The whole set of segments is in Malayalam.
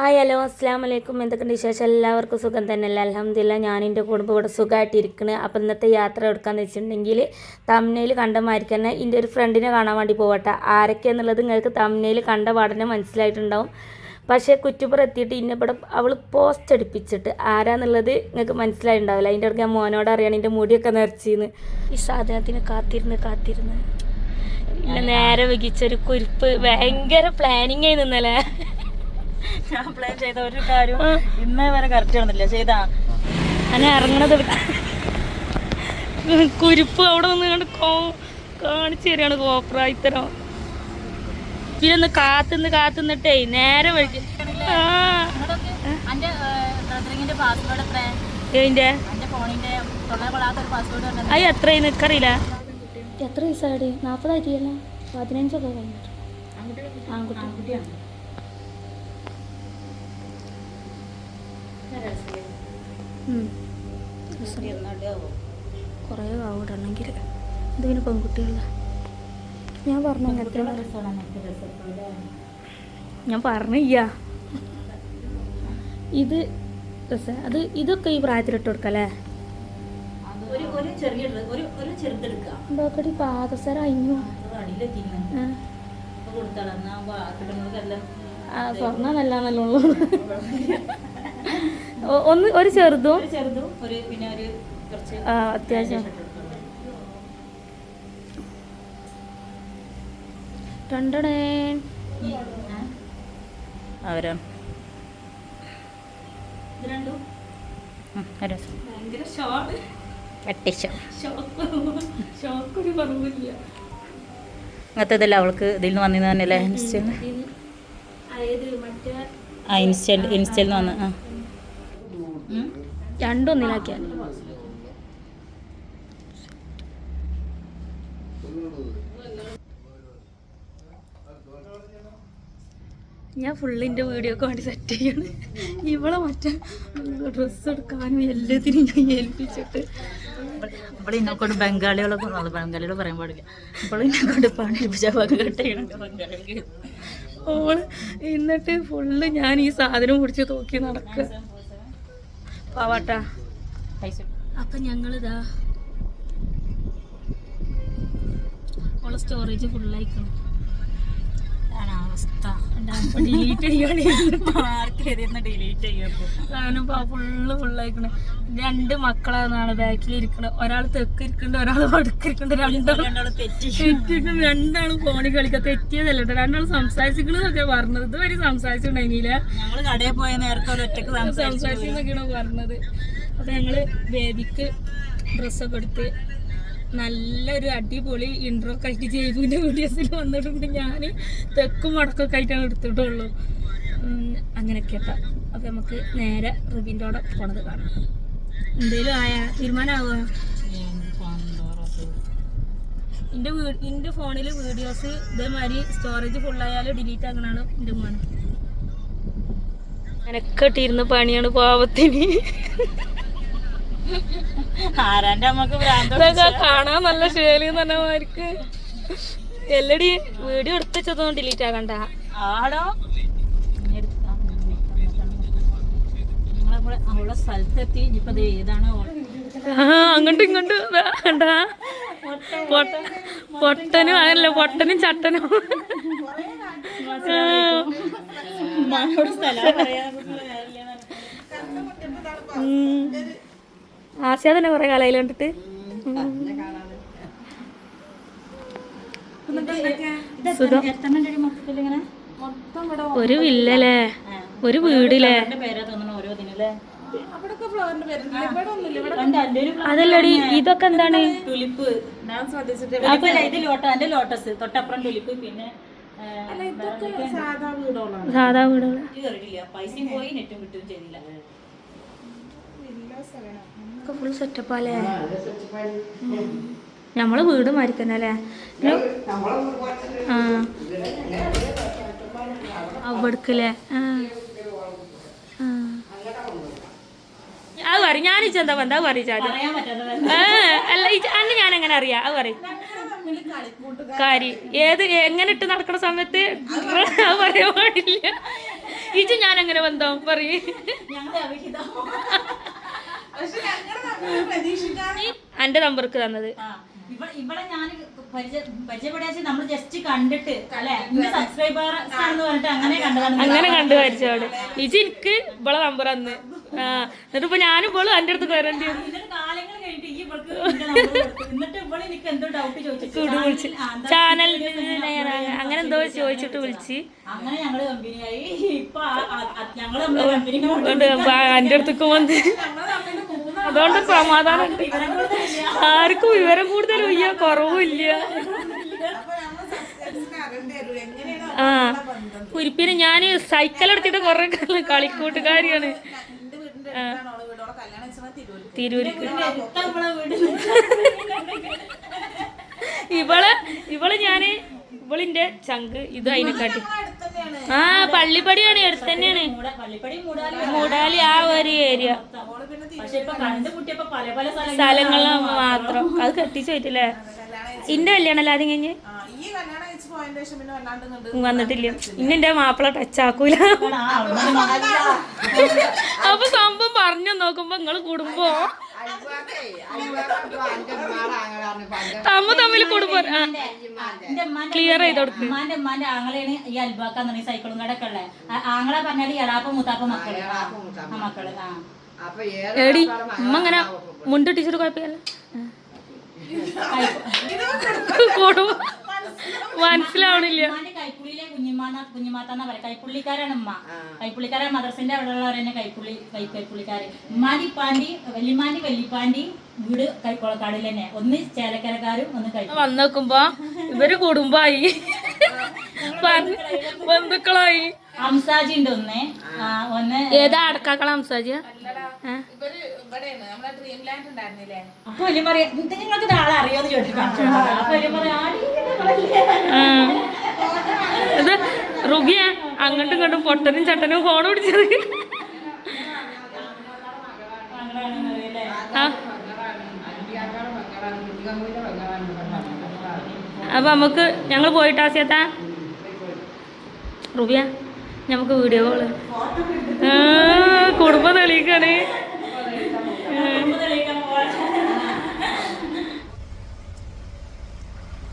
ഹായ് ഹലോ അസ്സാം വലൈക്കും എന്തൊക്കെയുണ്ട് വിശേഷം? എല്ലാവർക്കും സുഖം തന്നെയല്ല അലഹമില്ല ഞാൻ എന്റെ കുടുംബം ഇവിടെ സുഖമായിട്ടിരിക്കുന്നത് അപ്പോൾ ഇന്നത്തെ യാത്ര എടുക്കാമെന്ന് വെച്ചിട്ടുണ്ടെങ്കിൽ തമിഴ്നയിൽ കണ്ട മാതിരിക്ക് തന്നെ എന്റെ ഒരു ഫ്രണ്ടിനെ കാണാൻ വേണ്ടി പോകട്ടെ ആരൊക്കെയാന്നുള്ളത് നിങ്ങൾക്ക് തമിഴ്നയിൽ കണ്ട പാടനെ മനസ്സിലായിട്ടുണ്ടാവും. പക്ഷേ കുറ്റുപുറം എത്തിയിട്ട് ഇന്നെ ഇവിടെ അവൾ പോസ്റ്റ് അടുപ്പിച്ചിട്ട് ആരാന്നുള്ളത് നിങ്ങൾക്ക് മനസ്സിലായിട്ടുണ്ടാവില്ല. അതിന്റെ ഇടയ്ക്ക് ഞാൻ മോനോട് അറിയണം എന്റെ മുടിയൊക്കെ നിറച്ചിന്ന്. ഈ സാധനത്തിന് കാത്തിരുന്ന് കാത്തിരുന്ന്. നേരെ വൈകിച്ചൊരു കുരിപ്പ്. ഭയങ്കര പ്ലാനിങ് ആയി നിന്നല്ലേ? ഞാൻ പ്ലാൻ ചെയ്ത ഒരു കാര്യം ഇന്നേ വരെ കറക്റ്റ് ആണെന്നില്ല ചെയ്താ? അങ്ങനെ ഇറങ്ങണത് കുരിപ്പ് അവിടെ നിന്ന് കണ്ട് കോ കാണിച്ചു തരികയാണ് കോപ്രായിത്തരം പിന്നെ ഒന്ന് കാത്തുനിന്ന് കാത്തുനിന്നിട്ടേ നേരെ വഴിക്ക് പാസ്വേഡ് എത്ര നിൽക്കറിയില്ല എത്ര വയസ്സാടി നാൽപ്പതായിട്ടില്ല പതിനഞ്ചൊക്കെ കഴിഞ്ഞിട്ട്. ആൺകുട്ടി ആൺകുട്ടിയാണ് കുറേ ആവിടണമെങ്കിൽ ഇത് പിന്നെ പെൺകുട്ടികളാ. ഞാൻ പറഞ്ഞു അങ്ങനത്തെ ഞാൻ പറഞ്ഞില്ല. ഇത് രസാ. അത് ഇതൊക്കെ ഈ പ്രായത്തിലിട്ട് എന്താക്കടി പാദസര അഞ്ഞു സ്വർണ നല്ല അപ്പൊ ഒന്ന് ഒരു ചെറുതും ഒരു ചെറുതും പിന്നെ ഒരു കുറച്ച് ആ, അത്യാവശ്യം. അങ്ങനത്തെ ഇതല്ല അവൾക്ക് ഇതിൽ നിന്ന് വന്നിരുന്നു ഇൻസ്റ്റയിൽ മറ്റേ ആ ഇൻസ്റ്റയിൽ ഇൻസ്റ്റയിൽ നിന്ന് വന്ന് ആ. രണ്ടൊന്നിലാക്കിയാൽ ഞാൻ ഫുള്ളിന്റെ വീഡിയോ ഒക്കെ വേണ്ടി സെറ്റ് ചെയ്യണം. ഇവളെ മറ്റേ ഡ്രസ്സ് എടുക്കാനും എല്ലാത്തിനും ഞാൻ ഏൽപ്പിച്ചിട്ട്. ഇവിടെ എന്നെ കൊണ്ട് ബംഗാളികളൊക്കെ അത് ബംഗാളികൾ പറയാൻ പാടില്ല. ഇപ്പോൾ എന്നെ കൊണ്ട് പണിപ്പിച്ച കെട്ടിയുണ്ട് ബംഗാളികൾ ഓൾ എന്നിട്ട് ഫുള്ള് ഞാൻ ഈ സാധനം പിടിച്ച് നോക്കി നടക്കുക പാവാട്ടാ. അപ്പൊ ഞങ്ങളിതാ ഓളെ സ്റ്റോറേജ് ഫുള്ളായിക്കണം അവസ്ഥ. ഡിലീറ്റ് മാർക്ക് ആർക്കെതിന്ന് ഡിലീറ്റ് ചെയ്യപ്പോ കാരണം ഫുള്ള് ഫുള്ളായിക്കണ് രണ്ട് മക്കളാണ് ബാക്കിൽ ഇരിക്കണത് ഒരാൾ തെക്ക് ഇരിക്കുന്നുണ്ട് ഒരാൾ വടക്ക് ഇരിക്കുന്നുണ്ട് രണ്ടാളും രണ്ടാളും തെറ്റി. തെറ്റിട്ട് രണ്ടാളും ഫോണിൽ കളിക്കുക തെറ്റിയതല്ല കേട്ടോ. രണ്ടാളും സംസാരിച്ചിക്കണെന്നൊക്കെ പറഞ്ഞത്. ഇതുവരെ സംസാരിച്ചിട്ടുണ്ടെങ്കിൽ ഞങ്ങൾ കടയിൽ പോയ നേരത്തെ ഒറ്റയ്ക്ക് സംസാരിച്ചു സംസാരിച്ചെന്നൊക്കെയാണ് പറഞ്ഞത്. അപ്പൊ ഞങ്ങൾ ബേബിക്ക് ഡ്രസ്സൊക്കെ എടുത്ത് നല്ലൊരു അടിപൊളി ഇൻട്രോ ഒക്കെ ആയിട്ട് വീഡിയോസിൽ വന്നിട്ടുണ്ട് ഞാൻ തെക്കും വടക്കൊക്കെ ആയിട്ടാണ് എടുത്തിട്ടുള്ളൂ. അങ്ങനെയൊക്കെ കേട്ടോ. അപ്പൊ നമുക്ക് നേരെ റിബിന്റെ അവിടെ പോണത് കാണാം. എന്തേലും ആയ? തീരുമാനമാവുക എന്റെ വീ എന്റെ ഫോണിൽ വീഡിയോസ് ഇതേമാതിരി സ്റ്റോറേജ് ഫുള്ളായാലും ഡിലീറ്റ് ആകണാണ് എന്റെ മോനെ. മെനക്കെട്ടിരുന്ന പണിയാണ് പാവത്തിന്. ആരാന്റെ അമ്മയ്ക്ക് ഭ്രാന്ത് ഇതൊക്കെ കാണാൻ നല്ല ശൈലി തന്നെ മാർക്ക് എല്ലടി വീഡിയോ എടുത്തുവെച്ചതൊന്നും ഡിലീറ്റ് ആകണ്ട ആടോ. നിങ്ങളെ അവളെ സ്ഥലത്തെത്തി ഇനിയിപ്പോ ഇത് ഏതാണ് അങ്ങോട്ടും ഇങ്ങോട്ടും വേണ്ട പൊട്ടനും അതല്ല പൊട്ടനും ചട്ടനും. സ്ഥലം ആശയ തന്നെ കുറെ കാലയിൽ കണ്ടിട്ട്. സുഖം. ഒരു വില്ലല്ലേ? ഒരു വീടില്ലേ? അതല്ലടി ഇതൊക്കെ എന്താണ്? ടുലിപ്പ് ലോട്ട എന്റെ ലോട്ടസ്. തൊട്ടപ്പുറം ടുലിപ്പ് പിന്നെ സാധാ വീടുകളാണ്. പൈസയും പോയി നെറ്റും കിട്ടുകയും ചെയ്തില്ല. ഒക്കെ ഫുൾ സെറ്റപ്പാലേ നമ്മളെ വീട് മാറിക്കന്നല്ലേ ആ. അവിടക്കല്ലേ. അത് പറയും. ഞാൻ ചെന്താ എന്താ പറയും അല്ല അന്ന് ഞാൻ എങ്ങനെ അറിയാം? അത് പറയും. കാരി. ഏത് എങ്ങനെ ഇട്ട് നടക്കുന്ന സമയത്ത് അത് പറയാൻ പാടില്ല. ഇജ് ഞാൻ എങ്ങനെ ബന്ധം പറയും. എന്റെ നമ്പർക്ക് തന്നത്. ഇവിടെ ഞാൻ പരിചയ പരിചയപ്പെടാച്ച് നമ്മൾ ജസ്റ്റ് കണ്ടിട്ട് അല്ലെ? സബ്സ്ക്രൈബർ ആണെന്ന് പറഞ്ഞിട്ട് അങ്ങനെ കണ്ടതാണ്. അങ്ങനെ കണ്ടു പരിചയമാണ് ഇജ് എനിക്ക് ഇവളെ നമ്പർ അന്ന് ആ എന്നിട്ട് ഇപ്പൊ ഞാനും ഇവളും എന്റെ അടുത്ത് വരേണ്ടി കാലങ്ങൾ കഴിഞ്ഞിട്ട് ഈ ഇവൾക്ക്. എന്നിട്ട് എനിക്ക് എന്തോ ഡൗട്ട് ചോദിച്ചു ചാനൽ അങ്ങനെ എന്തോ ചോദിച്ചിട്ട് വിളിച്ച്. അങ്ങനെ ഞങ്ങൾ കമ്പനിയായി ഇപ്പൊ ഞങ്ങൾ നമ്മളെ കമ്പനി എന്റെ അടുത്തേക്ക് വന്ന്. അതുകൊണ്ട് സമാധാനം. കൂടുതലില്ല ആർക്കും വിവരം കൂടുതലും ഇല്ല കുറവും ഇല്ല. ആ കുരിപ്പിന് ഞാൻ സൈക്കിൾ എടുത്തിട്ട് കുറെ കളിക്കൂട്ടുകാരിയാണ്. ഇവൾ ഇവൾ ഞാൻ ഇവളിന്റെ ചങ്ക് ഇത് അതിനെക്കാട്ടി. ആ പള്ളിപ്പടിയാണ് അടുത്ത് തന്നെയാണ് മൂടാലി ആ ഒരു ഏരിയ. പക്ഷെ ഇപ്പൊ കണ്ടുമുട്ടിയപ്പോ പല പല സ്ഥലങ്ങൾ സ്ഥലങ്ങളിൽ മാത്രം. അത് കെട്ടിച്ചു പോയിട്ടില്ലേ ഇന്റെ കല്യാണം അല്ലാതെ കഴിഞ്ഞ്? വന്നിട്ടില്ല. ഇന്ന് എന്റെ മാപ്പിള ടച്ച് ആക്കൂല. അപ്പൊ സംഭവം പറഞ്ഞു നോക്കുമ്പോ നിങ്ങൾ കുടുംബോ തമ്മ തമ്മിൽ കുടുംബം ആ. ക്ലിയർ ചെയ്ത് കൊടുക്കും ഉമ്മാന്റെ ഉമ്മാന്റെ ആങ്ങളെയാണ് ഈ അൽബാക്കാന്ന് പറഞ്ഞ സൈക്കിളും കടക്കെ ഉള്ളത് ആങ്ങളെ പറഞ്ഞാൽ എളാപ്പ മുത്താപ്പ മക്കൾ. ആ മക്കൾ ആ. എടി ഉമ്മ ഇങ്ങനെ മുണ്ട് ടീച്ചർ കുഴപ്പമില്ല കൊടു. മനസ്സിലാവണില്ല. ഉമ്മാന്റെ കുഞ്ഞുമാത്താന്ന പറയാ. കൈപ്പുള്ളിക്കാരാണ് ഉമ്മ കൈപ്പുള്ളിക്കാരൻ മദർസിന്റെ അവിടെയുള്ളവർ തന്നെ കൈപ്പുള്ളി കൈ കൈപ്പുള്ളിക്കാര്. ഉമ്മാന്റെ പാണ്ടി വല്യമാന്റെ വെല്ലിപ്പാണ്ടി വീട് കൈക്കുളക്കാടിൽ തന്നെ. ഒന്ന് ചേലക്കരക്കാരും ഒന്ന് കൈ വന്ന് നോക്കുമ്പോ ഇവർ കുടുംബായി. ബന്ധുക്കളായി. ഹംസാജി ഉണ്ട് ഒന്ന് ഒന്ന് ഏതാ അടക്കാക്കള സംസാരിച്ച അപ്പൊ വലിയ പറയാ ഇത് നിങ്ങൾക്ക് നാളെ അറിയാന്ന് ചോദിച്ചിട്ടുണ്ട് അപ്പൊ വലിയ പറയാ "ആടി, ഇത് നിങ്ങളല്ലേ?" ഇത് റുബിയ അങ്ങോട്ടും ഇങ്ങോട്ടും പൊട്ടനും ചട്ടനും ഫോൺ പിടിച്ചത്. അപ്പൊ നമുക്ക് ഞങ്ങൾ പോയിട്ടാ സേത്താ റുബിയ നമുക്ക് വീഡിയോ കോൾ കുടുംബം തെളിയിക്കാണ് കുടുംബം തെളിയിക്കാൻ പോവാ. അത്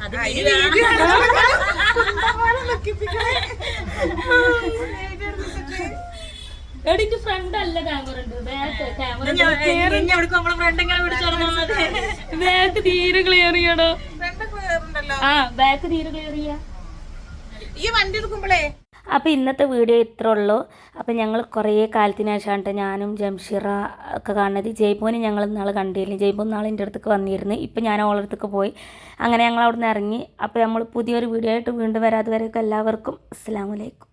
എടിക്ക് ഫ്രണ്ട് അല്ല ക്യാമറ ഉണ്ട് ബാക്ക് തീരെ ക്ലിയർ ചെയ്യണോ. ആ ബാക്ക് തീരെ ക്ലിയർ ചെയ്യാ. ഈ വണ്ടി എടുക്കുമ്പോഴേ അപ്പോൾ ഇന്നത്തെ വീഡിയോ ഇത്രേ ഉള്ളൂ. അപ്പോൾ ഞങ്ങൾ കുറേ കാലത്തിന് ശേഷമാണ് ഞാനും ജംഷീറ ഒക്കെ കാണുന്നത്. ജയ്പോനെ ഞങ്ങൾ നാളെ കണ്ടിരുന്നു. ജയ്പോൻ നാളെ എന്റെ അടുത്തേക്ക് വന്നിരുന്നു. ഇപ്പം ഞാൻ അവളുടെ അടുത്തേക്ക് പോയി. അങ്ങനെ ഞങ്ങൾ അവിടെ നിന്ന് ഇറങ്ങി. അപ്പോൾ നമ്മൾ പുതിയൊരു വീഡിയോ ആയിട്ട് വീണ്ടും വരാതെ വരെയൊക്കെ എല്ലാവർക്കും അസ്സാം വലൈക്കും